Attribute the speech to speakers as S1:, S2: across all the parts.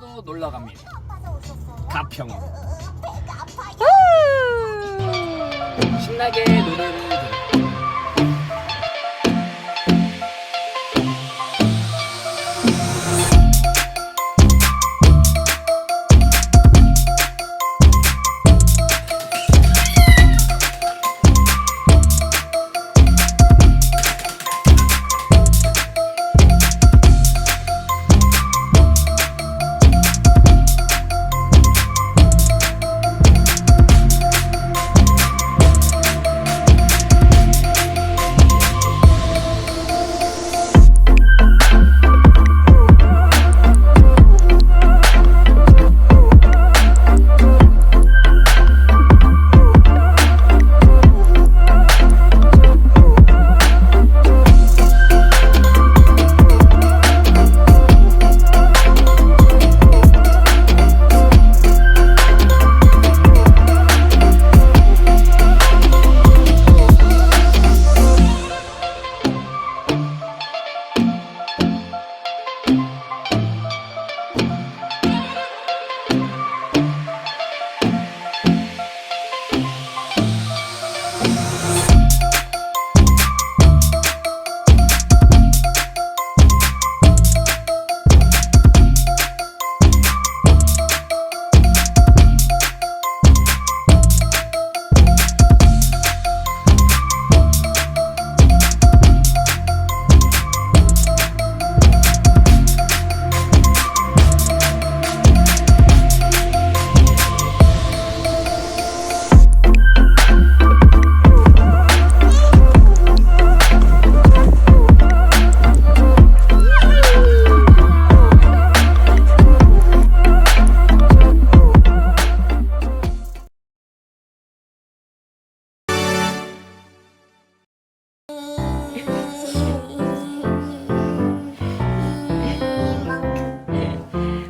S1: 보러 놀러 갑니다. 가평으로 신나게 노래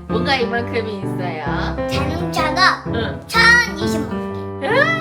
S2: 뭔가 이만큼이 있어요.
S3: 자동차가
S2: 응.
S3: 1,020만 개.